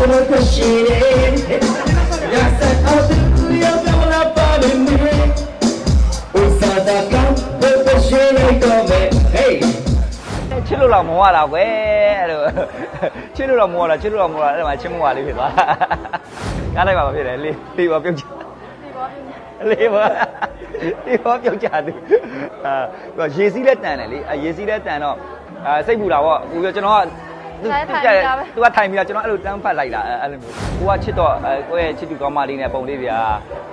ကျွန်တော်ခရှိတယ်ရဆက်အောင်သူရောက်တော့လာပါမယ်ဥစားတာကဘယ်လိုရှိနေတော့မဲ hey ချစ်လို့တော့မောရတာကွယ်အဲ့လိုချစ်လို့တော့မောရတာချစ်လို့တော့မောရတာအဲ့ဒါမှချစ်မှုပါလေးဖြစ်သွားကားလိုက်ပါမဖြစ်တယ်လေးလေးပါပြုတ်ချလေးပါလေးပါပြုတ်ချသူအာသူရေစီးလက်တန်တယ်လေအရေစီးလက်တန်တော့အာစိတ်ပူတာပေါ့ဟိုကျွန်တော်က သူသူကထိုင်ပြီးတော့ကျွန်တော်အဲ့လိုတန်းဖတ်လိုက်တာအဲ့လိုမျိုးကိုကချစ်တော့ကိုယ့်ရဲ့ချစ်သူကောင်းမလေးနဲ့ပုံလေးပြာ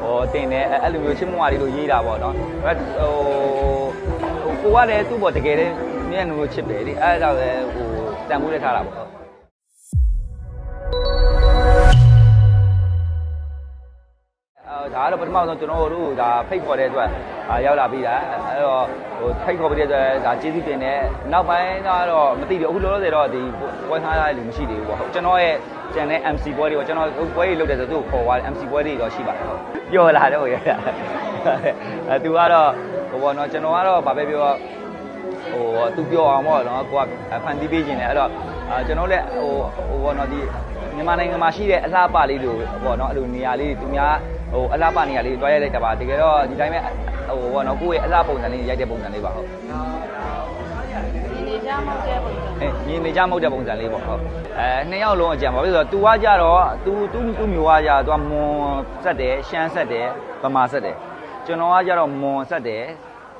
ဟိုတင်တယ်အဲ့လိုမျိုးချစ်မှုပါလေးလို့ရေးတာပေါ့နော်ဟိုကိုကလည်းသူ့ပေါ်တကယ်တည်းမြင်လို့ချစ်တယ်လေအဲ့ဒါလည်းဟိုတန်ဖိုးနဲ့ထားတာပေါ့ ဒါကတော့ပထမဆုံးကျွန်တော်တို့ဒါဖိတ်ခေါ်တဲ့အတွက်အာရောက်လာပြီးတာအဲ့တော့ဟိုဖိတ်ခေါ်ပြီးတဲ့အတွက်ဒါကျေးဇူးတင်တယ်နောက်ပိုင်းကတော့မသိဘူးအခုလောလောဆယ်တော့ဒီပွဲထားရတဲ့လူမရှိသေးဘူးပေါ့ကျွန်တော်ရဲ့ကျန်တဲ့ MC ပွဲတွေပေါ့ကျွန်တော်ပွဲတွေလုပ်တယ်ဆိုသူ့ကိုခေါ်သွားတယ် MC ပွဲတွေတော့ရှိပါတယ်ဟုတ်ပြောလာတော့ရတာအဲသူကတော့ဟိုပေါ့နော်ကျွန်တော်ကတော့ဗာပဲပြောဟိုသူပြောအောင်ပေါ့နော်ကိုကဖန်တီးပေးခြင်းတယ်အဲ့တော့အာကျွန်တော်လည်းဟိုဟိုပေါ့နော်ဒီမြန်မာနိုင်ငံမှာရှိတဲ့အလှပလေးလို့ပေါ့နော်အဲ့လိုနေရာလေးသူများ ဟိုအလှပနေရာလေးတွားရိုက်လိုက်တာပါတကယ်တော့ဒီတိုင်းပဲဟိုပေါ့နော်ကိုယ့်ရဲ့အလှပုံစံလေးရိုက်တဲ့ပုံစံလေးပါဟုတ် ဒီနေကြမောက်တဲ့ပုံစံ အဲမြင်နေကြမဟုတ်တဲ့ပုံစံလေးပေါ့ဟုတ်အဲနှစ်ယောက်လုံးအကြံပါပြီဆိုတော့ तू ကကြတော့ तू तू तू မျိုးကကြတော့ तू ကမွန်ဆက်တယ်ရှမ်းဆက်တယ်ဗမာဆက်တယ်ကျွန်တော်ကကြတော့မွန်ဆက်တယ်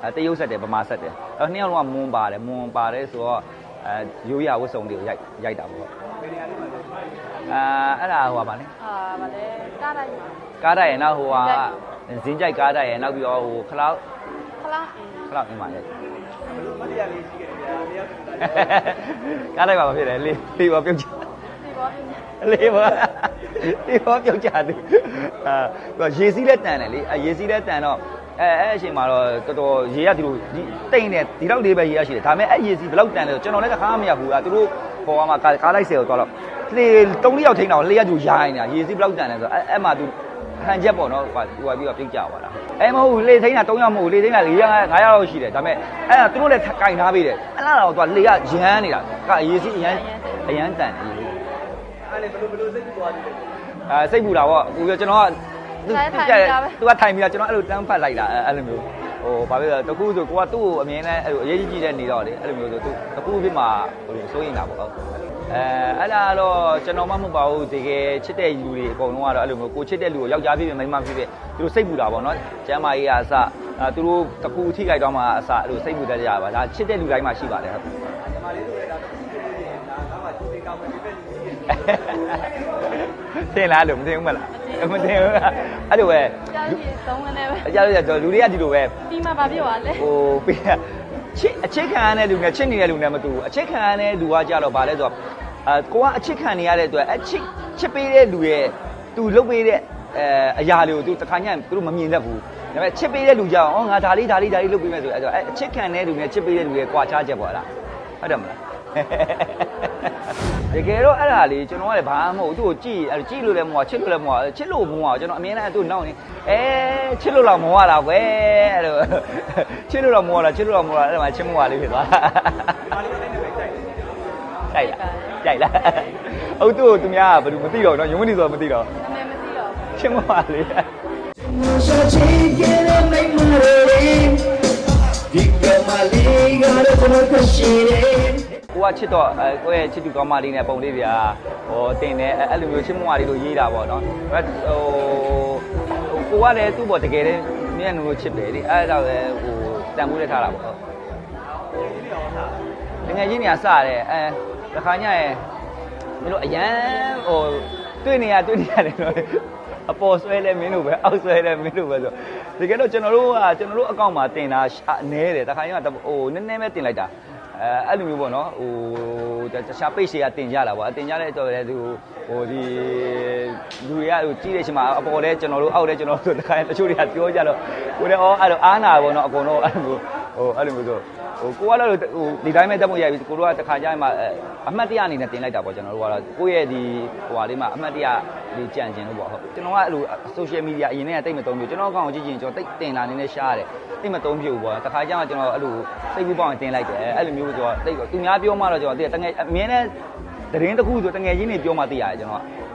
အဲတရုတ်ဆက်တယ်ဗမာဆက်တယ်အဲနှစ်ယောက်လုံးကမွန်ပါတယ်မွန်ပါတယ်ဆိုတော့အဲရိုးရဝတ်စုံတွေကိုရိုက်ရိုက်တာပေါ့အာအဲ့ဒါဟိုပါလေ အာဗာလဲကားတိုင်း ကားတိုက်ရဲ့နောက်ဟိုဟာဇင်းကြိုက်ကားတိုက်ရဲ့နောက်ပြီးတော့ဟိုခလောက်ခလားခလောက်အင်းပါရိုက်ကားတိုက်ပါမဖြစ်တယ်လေးလေးပါပြုတ်ချဒီဘောပြင်းလေးပါဒီဟောပြုတ်ကြသူအာသူကရေစီးလက်တန်တယ်လေအရေစီးလက်တန်တော့အဲအဲ့အချိန်မှာတော့တော်တော်ရေရဒီလိုဒီတိတ်နေဒီလောက်လေးပဲရေရရှိတယ်ဒါပေမဲ့အဲ့ရေစီးဘယ်လောက်တန်လဲဆိုကျွန်တော်လည်းတခါမရဘူးอ่ะသူတို့ပေါ်မှာကားလိုက်ဆယ်ကိုသွားတော့လေတုံးလေးယောက်ထိန်းတော့လေရသူရိုင်းနေတာရေစီးဘယ်လောက်တန်လဲဆိုအဲ့အဲ့မှာသူ ဟန်ချက်ပေါ့နော်ဟိုဟိုပြီးတော့ပြုတ်ကြပါလားအဲမဟုတ်ဘူးလေထိန်းတာ3ယောက်မဟုတ်ဘူးလေထိန်းတာ4ယောက်5ယောက်လောက်ရှိတယ်ဒါပေမဲ့အဲ့ဒါသူတို့လည်းကင်ထားပေးတယ်အဲ့ဒါတော့သူကလေရရမ်းနေတာကအရေစီးအရန်အရန်တန်တယ်အဲစိတ်ပူတာပေါ့အခုပြောကျွန်တော်ကသူသူကထိုင်ပြီးတော့ကျွန်တော်အဲ့လိုတန်းဖတ်လိုက်တာအဲ့လိုမျိုး ဟိုဘာဖြစ်လဲတခုဆိုကိုကသူ့ကိုအမြင်နဲ့အဲ့လိုအရေးကြီးကြီးတဲ့နေတော့လေအဲ့လိုမျိုးဆိုသူတခုဖြစ်မှာဟိုစိုးရင်တာပေါ့အဲအဲ့ဒါတော့ကျွန်တော်မှမဟုတ်ပါဘူးတကယ်ချစ်တဲ့လူတွေအကုန်လုံးကတော့အဲ့လိုမျိုးကိုချစ်တဲ့လူကိုယောက်ျားဖြစ်ဖြစ်မိန်းမဖြစ်ဖြစ်သူတို့စိတ်ပူတာပေါ့နော်ကျမ်းမာရေးအစအဲသူတို့တခုထိခိုက်တော့မှအစအဲ့လိုစိတ်ပူတတ်ကြပါဒါချစ်တဲ့လူတိုင်းမှာရှိပါတယ်ဟုတ်ထင်လားလို့မထင်ဘူးမလားမထင်ဘူး အဲ့လိုပဲကြောက်ကြီးသုံးကနေပဲအကြလို့ကြလူတွေကဒီလိုပဲပြီးမှဘာဖြစ်သွားလဲဟိုပြီးချစ်အချစ်ခံရတဲ့လူနဲ့ချစ်နေတဲ့လူနဲ့မတူဘူးအချစ်ခံရတဲ့လူကကြတော့ဗာလဲဆိုတော့အဲကိုကအချစ်ခံနေရတဲ့အတွက်အချစ်ချစ်ပေးတဲ့လူရဲ့သူလုပ်ပေးတဲ့အဲအရာတွေကိုသူတခါညံ့သူတို့မမြင်တတ်ဘူးဒါပေမဲ့ချစ်ပေးတဲ့လူကြောင့်ဩငါဒါလေးဒါလေးဒါလေးလုပ်ပေးမယ်ဆိုအဲ့တော့အချစ်ခံတဲ့လူနဲ့ချစ်ပေးတဲ့လူရဲ့ကွာခြားချက်ပေါ့လားဟုတ်တယ်မလား တကယ်တော့အဲ့ဒါလေးကျွန်တော်ကလည်းဘာမှမဟုတ်သူ့ကိုကြည့်အဲ့ကြည့်လို့လည်းမဟုတ်ချစ်လို့လည်းမဟုတ်ချစ်လို့မဟုတ်ကျွန်တော်အမြင်နဲ့သူ့နောက်နေအဲချစ်လို့တော့မဟုတ်တာကွယ်အဲ့လိုချစ်လို့တော့မဟုတ်တာချစ်လို့တော့မဟုတ်တာအဲ့ဒါမှချစ်မှုပါလေးဖြစ်သွားကြိုက်လားကြိုက်လားဟုတ်သူ့ကိုသူများကဘယ်လိုမသိတော့နော်ယုံမနေဆိုတော့မသိတော့နာမည်မသိတော့ဘူးချစ်မှုပါလေးရှာချင်ကြတဲ့မိမလေးဒီကမလေးကတော့ကျွန်တော်ခရှိတယ် ကိုကချစ်တော့အဲကိုယ့်ရဲ့ချစ်သူကောင်းမလေးနဲ့ပုံလေးပြာဟိုတင်တယ်အဲ့အဲ့လိုမျိုးချစ်မှုပါလေးလို့ရေးတာပေါ့နော်ဟိုဟိုကိုကလည်းသူ့ပေါ်တကယ်တည်းမြင်လို့ချစ်တယ်လေအဲ့ဒါလည်းဟိုတန်ဖိုးနဲ့ထားတာပေါ့တကယ်ချင်းနေရစတယ်အဲတစ်ခါညရဲ့မင်းတို့အရန်ဟိုတွေ့နေရတွေ့နေရတယ်လို့အပေါ်ဆွဲလဲမင်းတို့ပဲအောက်ဆွဲလဲမင်းတို့ပဲဆိုတကယ်တော့ကျွန်တော်တို့ကကျွန်တော်တို့အကောင့်မှာတင်တာနဲတယ်တစ်ခါညကဟိုနည်းနည်းပဲတင်လိုက်တာ အဲအဲ့လိုမျိုးပေါ့နော်ဟိုတခြားပိတ်ရှေကတင်ကြတာပေါ့အတင်ကြတဲ့အတွက်လည်းသူဟိုဒီလူတွေကဟိုကြီးတဲ့အချိန်မှာအပေါ်လဲကျွန်တော်တို့အောက်လဲကျွန်တော်တို့တခါတချို့တွေကပြောကြတော့ကိုယ်လည်းဩအဲ့လိုအားနာပေါ့နော်အကုန်လုံးအဲ့လိုမျိုး ဟိုအဲ့လိုမျိုးဆိုဟိုကိုကတော့ဟိုဒီတိုင်းပဲတက်ဖို့ရပြီကိုတို့ကတခါကြရင်မှအမှတ်တရအနေနဲ့တင်လိုက်တာပေါ့ကျွန်တော်တို့ကတော့ကိုယ့်ရဲ့ဒီဟိုဟာလေးမှာအမှတ်တရဒီကြံ့ကျင်လို့ပေါ့ဟုတ်ကျွန်တော်ကအဲ့လို social media အရင်ကတိတ်မသုံးဘူးကျွန်တော်အကောင့်ကိုကြည့်ကြည့်ကျွန်တော်တိတ်တင်လာနေနေရှားတယ်တိတ်မသုံးပြဘူးပေါ့တခါကျမှကျွန်တော်အဲ့လိုစိတ်ကူးပေါင်းတင်လိုက်တယ်အဲ့လိုမျိုးဆိုတော့တိတ်သူများပြောမှတော့ကျွန်တော်တိတ်တငယ်အမြင်နဲ့တရင်တစ်ခုဆိုတငယ်ချင်းတွေပြောမှသိရတယ်ကျွန်တော်က